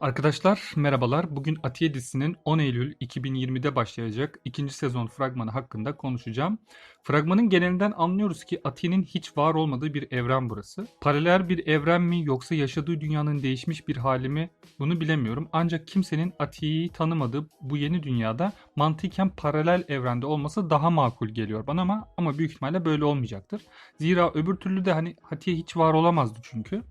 Arkadaşlar merhabalar. Bugün Atiye dizisinin 10 Eylül 2020'de başlayacak ikinci sezon fragmanı hakkında konuşacağım. Fragmanın genelinden anlıyoruz ki Atiye'nin hiç var olmadığı bir evren burası. Paralel bir evren mi yoksa yaşadığı dünyanın değişmiş bir hali mi bunu bilemiyorum. Ancak kimsenin Atiye'yi tanımadığı bu yeni dünyada mantıken paralel evrende olması daha makul geliyor bana ama ama büyük ihtimalle böyle olmayacaktır. Zira öbür türlü de hani Atiye hiç var olamazdı çünkü.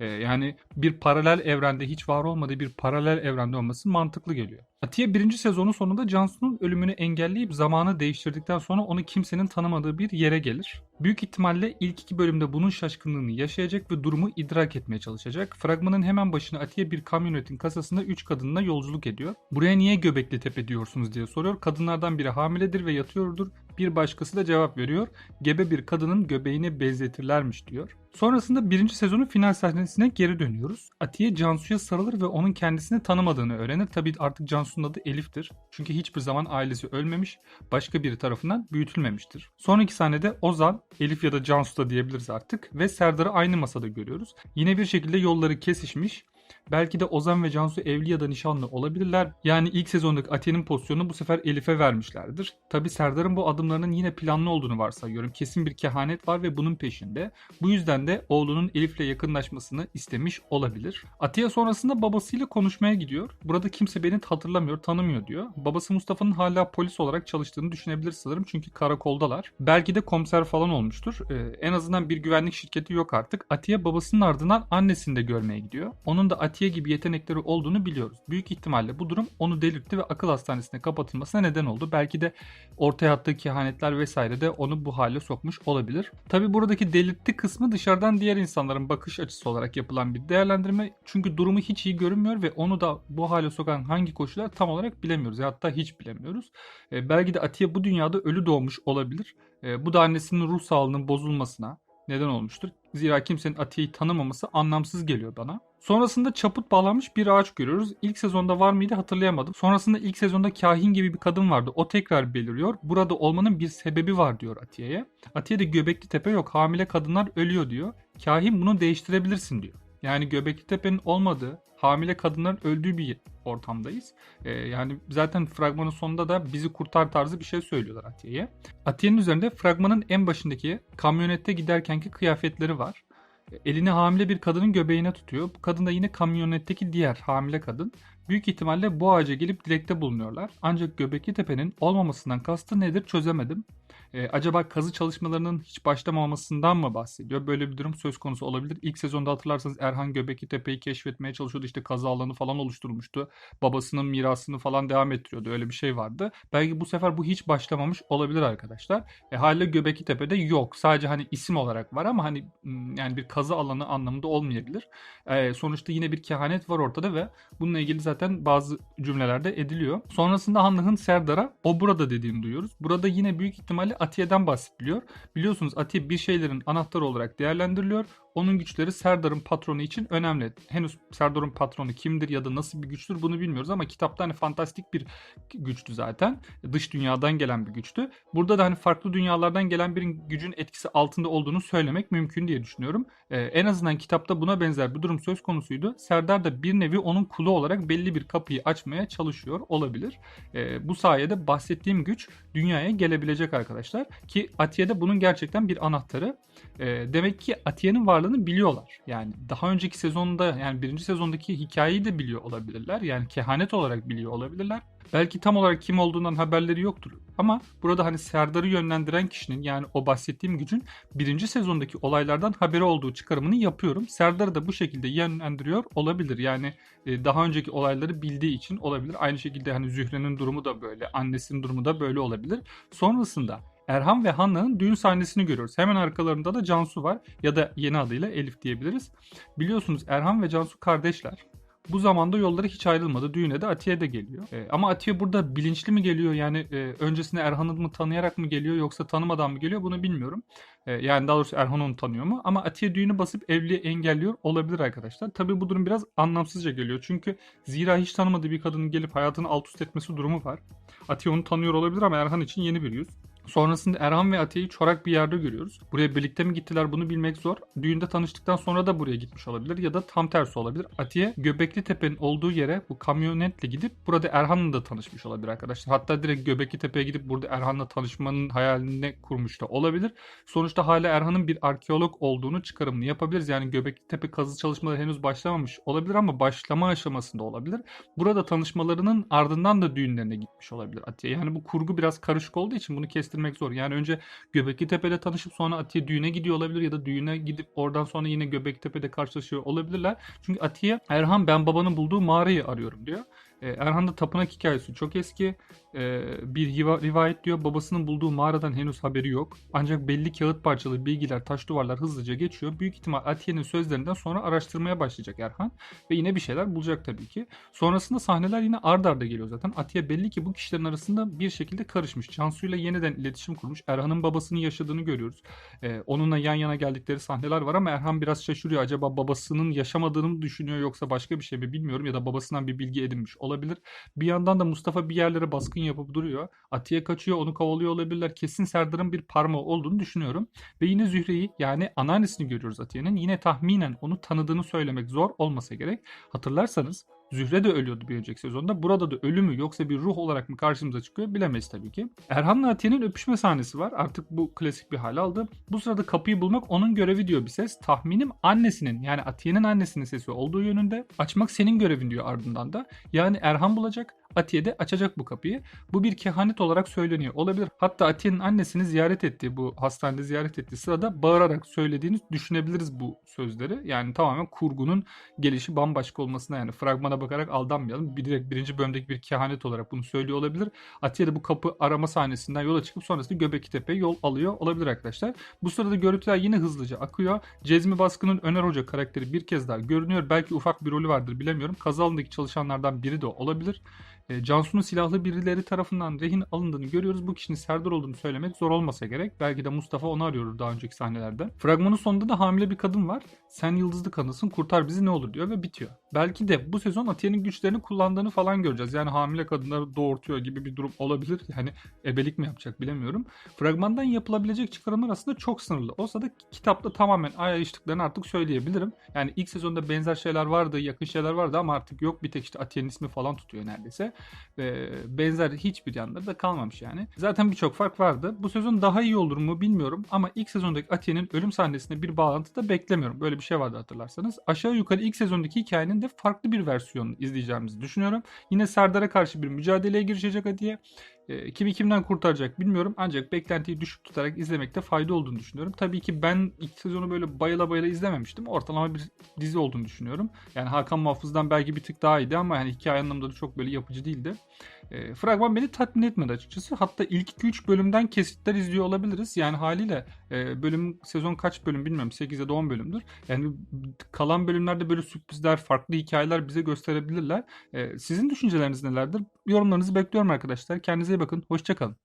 Ee, yani bir paralel evrende hiç var olmadığı bir paralel evrende olması mantıklı geliyor. Atiye birinci sezonun sonunda Cansu'nun ölümünü engelleyip zamanı değiştirdikten sonra onu kimsenin tanımadığı bir yere gelir. Büyük ihtimalle ilk iki bölümde bunun şaşkınlığını yaşayacak ve durumu idrak etmeye çalışacak. Fragmanın hemen başına Atiye bir kamyonetin kasasında 3 kadınla yolculuk ediyor. Buraya niye Göbekli Tepe diyorsunuz diye soruyor. Kadınlardan biri hamiledir ve yatıyordur. Bir başkası da cevap veriyor. Gebe bir kadının göbeğini benzetirlermiş diyor. Sonrasında birinci sezonun final sahnesine geri dönüyoruz. Atiye Cansu'ya sarılır ve onun kendisini tanımadığını öğrenir. Tabii artık Cansu'nun adı Elif'tir. Çünkü hiçbir zaman ailesi ölmemiş, başka biri tarafından büyütülmemiştir. Sonraki sahnede Ozan, Elif ya da Cansu da diyebiliriz artık ve Serdar'ı aynı masada görüyoruz. Yine bir şekilde yolları kesişmiş. Belki de Ozan ve Cansu evli ya da nişanlı olabilirler. Yani ilk sezondaki Atiye'nin pozisyonunu bu sefer Elif'e vermişlerdir. Tabi Serdar'ın bu adımlarının yine planlı olduğunu varsayıyorum. Kesin bir kehanet var ve bunun peşinde. Bu yüzden de oğlunun Elif'le yakınlaşmasını istemiş olabilir. Atiye sonrasında babasıyla konuşmaya gidiyor. Burada kimse beni hatırlamıyor, tanımıyor diyor. Babası Mustafa'nın hala polis olarak çalıştığını düşünebilir sanırım çünkü karakoldalar. Belki de komiser falan olmuştur. Ee, en azından bir güvenlik şirketi yok artık. Atiye babasının ardından annesini de görmeye gidiyor. Onun da Atiye gibi yetenekleri olduğunu biliyoruz. Büyük ihtimalle bu durum onu delirtti ve akıl hastanesine kapatılmasına neden oldu. Belki de ortaya attığı kehanetler vesaire de onu bu hale sokmuş olabilir. Tabi buradaki delirtti kısmı dışarıdan diğer insanların bakış açısı olarak yapılan bir değerlendirme. Çünkü durumu hiç iyi görünmüyor ve onu da bu hale sokan hangi koşullar tam olarak bilemiyoruz. Ya hatta hiç bilemiyoruz. E, belki de Atiye bu dünyada ölü doğmuş olabilir. E, bu da annesinin ruh sağlığının bozulmasına, neden olmuştur. Zira kimsenin Atiye'yi tanımaması anlamsız geliyor bana. Sonrasında çaput bağlanmış bir ağaç görüyoruz. İlk sezonda var mıydı hatırlayamadım. Sonrasında ilk sezonda kahin gibi bir kadın vardı. O tekrar beliriyor. Burada olmanın bir sebebi var diyor Atiye'ye. Atiye de göbekli tepe yok hamile kadınlar ölüyor diyor. Kahin bunu değiştirebilirsin diyor. Yani Göbekli Tepe'nin olmadığı, hamile kadınların öldüğü bir ortamdayız. Ee, yani zaten fragmanın sonunda da bizi kurtar tarzı bir şey söylüyorlar Atiye'ye. Atiye'nin üzerinde fragmanın en başındaki kamyonette giderkenki kıyafetleri var. Elini hamile bir kadının göbeğine tutuyor. Bu kadın da yine kamyonetteki diğer hamile kadın. Büyük ihtimalle bu ağaca gelip dilekte bulunuyorlar. Ancak Göbekli Tepe'nin olmamasından kastı nedir çözemedim. Ee, acaba kazı çalışmalarının hiç başlamamasından mı bahsediyor? Böyle bir durum söz konusu olabilir. İlk sezonda hatırlarsanız Erhan Göbekli Tepe'yi keşfetmeye çalışıyordu. İşte kazı alanı falan oluşturmuştu. Babasının mirasını falan devam ettiriyordu. Öyle bir şey vardı. Belki bu sefer bu hiç başlamamış olabilir arkadaşlar. E, hala Göbekli Tepe'de yok. Sadece hani isim olarak var ama hani yani bir kazı alanı anlamında olmayabilir. E, sonuçta yine bir kehanet var ortada ve bununla ilgili zaten bazı cümlelerde ediliyor. Sonrasında Hanlık'ın Serdar'a o burada dediğini duyuyoruz. Burada yine büyük ihtimalle Atiye'den bahsediliyor. Biliyorsunuz Atiye bir şeylerin anahtarı olarak değerlendiriliyor. Onun güçleri Serdar'ın patronu için önemli. Henüz Serdar'ın patronu kimdir ya da nasıl bir güçtür bunu bilmiyoruz ama kitapta hani fantastik bir güçtü zaten. Dış dünyadan gelen bir güçtü. Burada da hani farklı dünyalardan gelen bir gücün etkisi altında olduğunu söylemek mümkün diye düşünüyorum. Ee, en azından kitapta buna benzer bir durum söz konusuydu. Serdar da bir nevi onun kulu olarak belli bir kapıyı açmaya çalışıyor olabilir. Ee, bu sayede bahsettiğim güç dünyaya gelebilecek arkadaşlar. Ki Atiye'de bunun gerçekten bir anahtarı. Ee, demek ki varlığı varlığını biliyorlar. Yani daha önceki sezonda yani birinci sezondaki hikayeyi de biliyor olabilirler. Yani kehanet olarak biliyor olabilirler. Belki tam olarak kim olduğundan haberleri yoktur. Ama burada hani Serdar'ı yönlendiren kişinin yani o bahsettiğim gücün birinci sezondaki olaylardan haberi olduğu çıkarımını yapıyorum. Serdar'ı da bu şekilde yönlendiriyor olabilir. Yani e, daha önceki olayları bildiği için olabilir. Aynı şekilde hani Zühre'nin durumu da böyle, annesinin durumu da böyle olabilir. Sonrasında Erhan ve Hanna'nın düğün sahnesini görüyoruz. Hemen arkalarında da Cansu var ya da yeni adıyla Elif diyebiliriz. Biliyorsunuz Erhan ve Cansu kardeşler. Bu zamanda yolları hiç ayrılmadı. Düğüne de Atiye de geliyor. E, ama Atiye burada bilinçli mi geliyor? Yani e, öncesinde Erhan'ı mı tanıyarak mı geliyor yoksa tanımadan mı geliyor? Bunu bilmiyorum. E, yani daha doğrusu Erhan onu tanıyor mu? Ama Atiye düğünü basıp evliliği engelliyor olabilir arkadaşlar. Tabi bu durum biraz anlamsızca geliyor. Çünkü zira hiç tanımadığı bir kadının gelip hayatını alt üst etmesi durumu var. Atiye onu tanıyor olabilir ama Erhan için yeni bir yüz. Sonrasında Erhan ve Atiye'yi çorak bir yerde görüyoruz. Buraya birlikte mi gittiler bunu bilmek zor. Düğünde tanıştıktan sonra da buraya gitmiş olabilir ya da tam tersi olabilir. Atiye Göbekli Tepe'nin olduğu yere bu kamyonetle gidip burada Erhan'la da tanışmış olabilir arkadaşlar. Hatta direkt Göbekli Tepe'ye gidip burada Erhan'la tanışmanın hayalini kurmuş da olabilir. Sonuçta hala Erhan'ın bir arkeolog olduğunu çıkarımını yapabiliriz. Yani Göbekli Tepe kazı çalışmaları henüz başlamamış olabilir ama başlama aşamasında olabilir. Burada tanışmalarının ardından da düğünlerine gitmiş olabilir Atiye. Yani bu kurgu biraz karışık olduğu için bunu kestirmek zor. Yani önce Göbekli Tepe'de tanışıp sonra Atiye düğüne gidiyor olabilir ya da düğüne gidip oradan sonra yine Göbekli Tepe'de karşılaşıyor olabilirler. Çünkü Atiye Erhan ben babanın bulduğu mağarayı arıyorum diyor. Ee, Erhan'da tapınak hikayesi çok eski. Ee, bir rivayet diyor babasının bulduğu mağaradan henüz haberi yok. Ancak belli kağıt parçalı bilgiler, taş duvarlar hızlıca geçiyor. Büyük ihtimal Atiye'nin sözlerinden sonra araştırmaya başlayacak Erhan. Ve yine bir şeyler bulacak tabii ki. Sonrasında sahneler yine ard arda geliyor zaten. Atiye belli ki bu kişilerin arasında bir şekilde karışmış. Cansu'yla yeniden iletişim kurmuş. Erhan'ın babasının yaşadığını görüyoruz. Ee, onunla yan yana geldikleri sahneler var ama Erhan biraz şaşırıyor. Acaba babasının yaşamadığını mı düşünüyor yoksa başka bir şey mi bilmiyorum ya da babasından bir bilgi edinmiş olabilir. Bir yandan da Mustafa bir yerlere baskın yapıp duruyor. Atiye kaçıyor onu kovalıyor olabilirler. Kesin Serdar'ın bir parmağı olduğunu düşünüyorum. Ve yine Zühre'yi yani anneannesini görüyoruz Atiye'nin. Yine tahminen onu tanıdığını söylemek zor olmasa gerek. Hatırlarsanız Zühre de ölüyordu bir önceki sezonda. Burada da ölü mü yoksa bir ruh olarak mı karşımıza çıkıyor bilemeyiz tabii ki. Erhan'la Atiye'nin öpüşme sahnesi var. Artık bu klasik bir hal aldı. Bu sırada kapıyı bulmak onun görevi diyor bir ses. Tahminim annesinin yani Atiye'nin annesinin sesi olduğu yönünde. Açmak senin görevin diyor ardından da. Yani Erhan bulacak. Atiye de açacak bu kapıyı. Bu bir kehanet olarak söyleniyor. Olabilir. Hatta Atiye'nin annesini ziyaret ettiği bu hastanede ziyaret ettiği sırada bağırarak söylediğini düşünebiliriz bu sözleri. Yani tamamen kurgunun gelişi bambaşka olmasına yani fragmana bakarak aldanmayalım. Bir direkt birinci bölümdeki bir kehanet olarak bunu söylüyor olabilir. Atiye de bu kapı arama sahnesinden yola çıkıp sonrasında Göbekli Tepe'ye yol alıyor olabilir arkadaşlar. Bu sırada görüntüler yine hızlıca akıyor. Cezmi Baskın'ın Öner Hoca karakteri bir kez daha görünüyor. Belki ufak bir rolü vardır bilemiyorum. Alanındaki çalışanlardan biri de olabilir. E, Cansu'nun silahlı birileri tarafından rehin alındığını görüyoruz. Bu kişinin Serdar olduğunu söylemek zor olmasa gerek. Belki de Mustafa onu arıyordur daha önceki sahnelerde. Fragmanın sonunda da hamile bir kadın var. Sen yıldızlı kadınsın kurtar bizi ne olur diyor ve bitiyor. Belki de bu sezon Atiye'nin güçlerini kullandığını falan göreceğiz. Yani hamile kadınları doğurtuyor gibi bir durum olabilir. Yani ebelik mi yapacak bilemiyorum. Fragmandan yapılabilecek çıkarımlar aslında çok sınırlı. Olsa da kitapta tamamen ayrıştıklarını artık söyleyebilirim. Yani ilk sezonda benzer şeyler vardı, yakın şeyler vardı ama artık yok bir tek işte Atiye'nin ismi falan tutuyor neredeyse. Ve benzer hiçbir yanları da kalmamış yani. Zaten birçok fark vardı. Bu sezon daha iyi olur mu bilmiyorum ama ilk sezondaki Atiye'nin ölüm sahnesinde bir bağlantı da beklemiyorum. Böyle bir şey vardı hatırlarsanız. Aşağı yukarı ilk sezondaki hikayenin de farklı bir versiyonunu izleyeceğimizi düşünüyorum. Yine Serdar'a karşı bir mücadeleye girişecek Atiye. E, kimi kimden kurtaracak bilmiyorum ancak beklentiyi düşük tutarak izlemekte fayda olduğunu düşünüyorum. Tabii ki ben ilk sezonu böyle bayıla bayıla izlememiştim. Ortalama bir dizi olduğunu düşünüyorum. Yani Hakan Muhafız'dan belki bir tık daha iyiydi ama yani hikaye anlamında da çok böyle yapıcı değildi. E, fragman beni tatmin etmedi açıkçası. Hatta ilk 2-3 bölümden kesitler izliyor olabiliriz. Yani haliyle e, bölüm sezon kaç bölüm bilmiyorum 8 ya da 10 bölümdür. Yani kalan bölümlerde böyle sürprizler, farklı hikayeler bize gösterebilirler. E, sizin düşünceleriniz nelerdir? Yorumlarınızı bekliyorum arkadaşlar. Kendinize iyi bakın. Hoşçakalın.